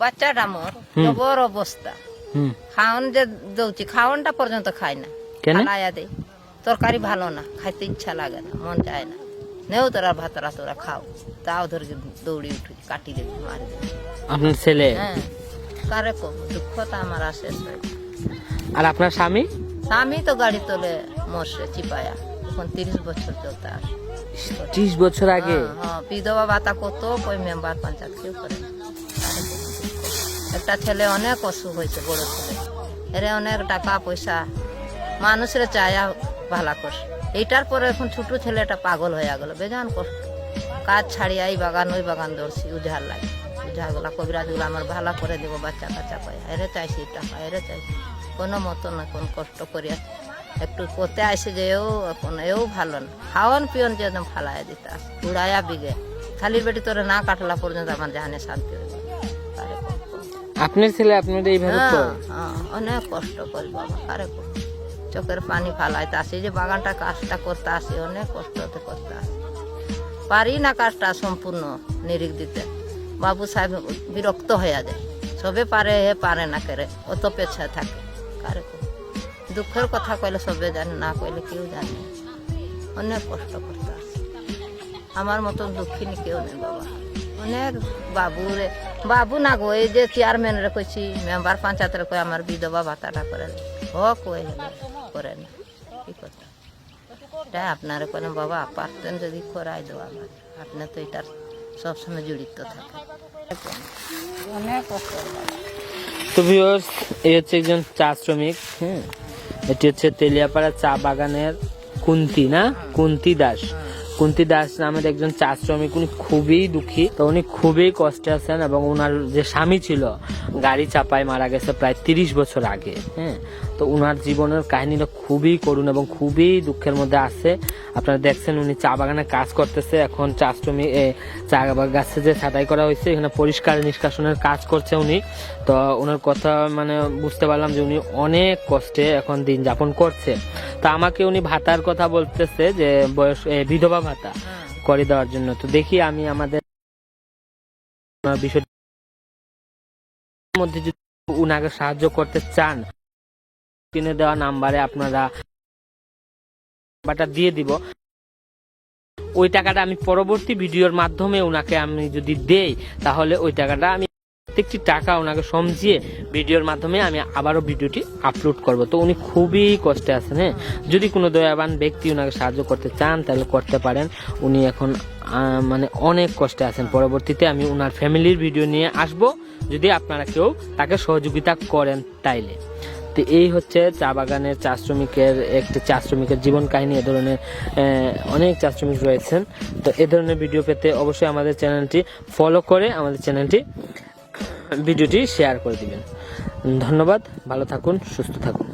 বাচ্চাটা মোর জবর অবস্থা। খাওন যে দৌছি খাওনটা পর্যন্ত খাই না। কেন? ফালাইয়া দেই তরকারি ভালো না খাইতে ইচ্ছা লাগে না মন চায় না। নেও তোরা ভাতরা তোরা খাও। তাও ধরে দৌড়ি উঠি কাটি দেবি মারি দেবি। আপনার ছেলে? হ্যাঁ। কারে কব? দুঃখ তো আমার আসে আর আপনার স্বামী? স্বামী তো গাড়ি তোলে মরছে চিপায়া। এখন তিরিশ বছর চলতে আসে ত্রিশ বছর আগে? হ্যাঁ, হ্যাঁ বিধবা ভাতা কত ওই মেম্বার পঞ্চায়েত কেউ করে না। কারে। একটা ছেলে অনেক অসুখ হয়েছে, বড় ছেলে। এরে অনেক টাকা, পয়সা। মানুষের চায়া ভালা করছে এইটার পরে এখন ছোট ছেলেটা পাগল হয়ে গেল। বেজান কষ্ট কাজ ছাড়িয়া এই বাগান, ওই বাগান দৌড়ছি উজার লাগে। উজাগুলা কবিরাজগুলো আমার ভালো করে দেবো, বাচ্চা কাচ্চা পায় এরে চাইছি টাকা এরে চাইছি। কোনো মতো না কোন কষ্ট করিয়া একটু করতে আসে যে এও এখন, এও ভালো না। খাওয়ান পিয়ন যে একদম ফালাই দিতা, উড়াইয়া বিগে। খালি বেটি তোরে না কাটলা পর্যন্ত আমার জানে শান্তি হয়ে। কারে? আপনার ছেলে আপনার এইভাবে হ্যাঁ, হ্যাঁ, অনেক কষ্ট করি বাবা কারে চোখের পানি ফালাইতে আসি যে বাগানটা কাজটা করতে আসি অনেক কষ্ট হতে করতে আসি। পারি না কাজটা সম্পূর্ণ নিরিখ দিতে। বাবু সাহেব বিরক্ত হয়ে যায়। সবে পারে হে পারে না করে অত পেছা থাকে কারে? দুঃখের কথা কইলে সবে জানে না কইলে কেউ জানে অনেক কষ্ট করতে আসি। আমার মতন দুঃখিনী কেউ নেই বাবা। অনেক বাবু রে বাবু না গো, এই যে চেয়ারম্যান রে কইছি মেম্বার পঞ্চায়েত কই, আমার বিধবা ভাতাটা করে। হ কই করে না। কি কথা? এটা আপনার কোনো বাবা, পারতেন যদি করাই দেওয়া আমার। আপনি তো এটার সবসময় জড়িত থাকে তো ভিউয়ার্স এই হচ্ছে একজন চা শ্রমিক হ্যাঁ এটি হচ্ছে তেলিয়াপাড়া চা বাগানের কুন্তি, না? কুন্তি দাস। কুন্তি দাস নামের একজন চা শ্রমিক, উনি খুবই দুঃখী। তো উনি খুবই কষ্টে আছেন এবং ওনার যে স্বামী ছিল, গাড়ি চাপায় মারা গেছে প্রায় তিরিশ বছর আগে হ্যাঁ? তো ওনার জীবনের কাহিনীটা খুবই করুণ এবং খুবই দুঃখের মধ্যে আছে। আপনারা দেখছেন, উনি চা বাগানে কাজ করতেছে। এখন চা শ্রমিক চা গাছে যে ছাটাই করা হয়েছে, এখানে পরিষ্কার নিষ্কাশনের কাজ করছে উনি। তো ওনার কথা মানে বুঝতে পারলাম যে উনি অনেক কষ্টে এখন দিন যাপন করছে। তো আমাকে উনি ভাতার কথা বলতেছে যে, বয়স বিধবা ভাতা করে দেওয়ার জন্য। তো দেখি আমি আমাদের ওনার বিষয় মধ্যে যদি উনাকে সাহায্য করতে চান। কিনে দেওয়া নাম্বারে আপনারা নাম্বারটা দিয়ে দিব। ওই টাকাটা আমি পরবর্তী ভিডিওর মাধ্যমে ওনাকে আমি যদি দেই, তাহলে ওই টাকাটা আমি প্রত্যেকটি টাকা ওনাকে সমঝিয়ে ভিডিওর মাধ্যমে আমি আবারও ভিডিওটি আপলোড করব। তো উনি খুবই কষ্টে আছেন হ্যাঁ? যদি কোনো দয়াবান ব্যক্তি ওনাকে সাহায্য করতে চান, তাহলে করতে পারেন। উনি এখন মানে অনেক কষ্টে আছেন। পরবর্তীতে আমি ওনার ফ্যামিলির ভিডিও নিয়ে আসব। যদি আপনারা কেউ তাকে সহযোগিতা করেন তাইলে। তো এই হচ্ছে চা বাগানের চা শ্রমিকের একটি চা শ্রমিকের জীবন কাহিনী, এ ধরনের অনেক চা শ্রমিক রয়েছেন। তো এ ধরনের ভিডিও পেতে অবশ্যই আমাদের চ্যানেলটি ফলো করে আমাদের চ্যানেলটি ভিডিওটি শেয়ার করে দিবেন। ধন্যবাদ, ভালো থাকুন, সুস্থ থাকুন।